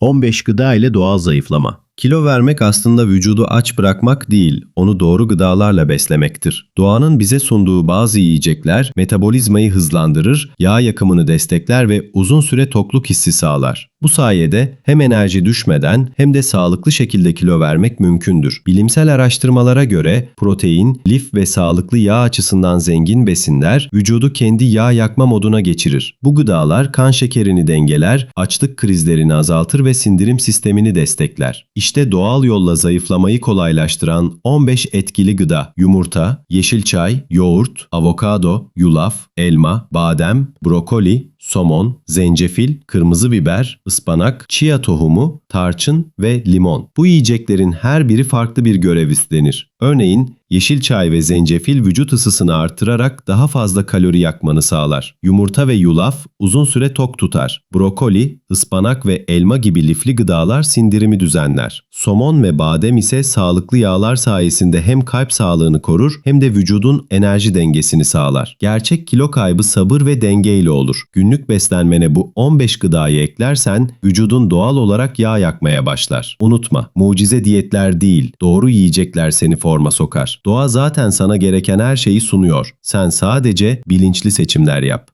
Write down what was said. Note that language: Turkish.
15 gıda ile doğal zayıflama. Kilo vermek aslında vücudu aç bırakmak değil, onu doğru gıdalarla beslemektir. Doğanın bize sunduğu bazı yiyecekler metabolizmayı hızlandırır, yağ yakımını destekler ve uzun süre tokluk hissi sağlar. Bu sayede hem enerji düşmeden hem de sağlıklı şekilde kilo vermek mümkündür. Bilimsel araştırmalara göre protein, lif ve sağlıklı yağ açısından zengin besinler vücudu kendi yağ yakma moduna geçirir. Bu gıdalar kan şekerini dengeler, açlık krizlerini azaltır ve sindirim sistemini destekler. İşte doğal yolla zayıflamayı kolaylaştıran 15 etkili gıda. Yumurta, yeşil çay, yoğurt, avokado, yulaf, elma, badem, brokoli, somon, zencefil, kırmızı biber, ıspanak, chia tohumu, tarçın ve limon. Bu yiyeceklerin her biri farklı bir görev üstlenir. Örneğin yeşil çay ve zencefil vücut ısısını artırarak daha fazla kalori yakmanı sağlar. Yumurta ve yulaf uzun süre tok tutar. Brokoli, ıspanak ve elma gibi lifli gıdalar sindirimi düzenler. Somon ve badem ise sağlıklı yağlar sayesinde hem kalp sağlığını korur hem de vücudun enerji dengesini sağlar. Gerçek kilo kaybı sabır ve denge ile olur. Günlük beslenmene bu 15 gıdayı eklersen vücudun doğal olarak yağ yakmaya başlar. Unutma, mucize diyetler değil, doğru yiyecekler seni forma sokar. Doğa zaten sana gereken her şeyi sunuyor. Sen sadece bilinçli seçimler yap.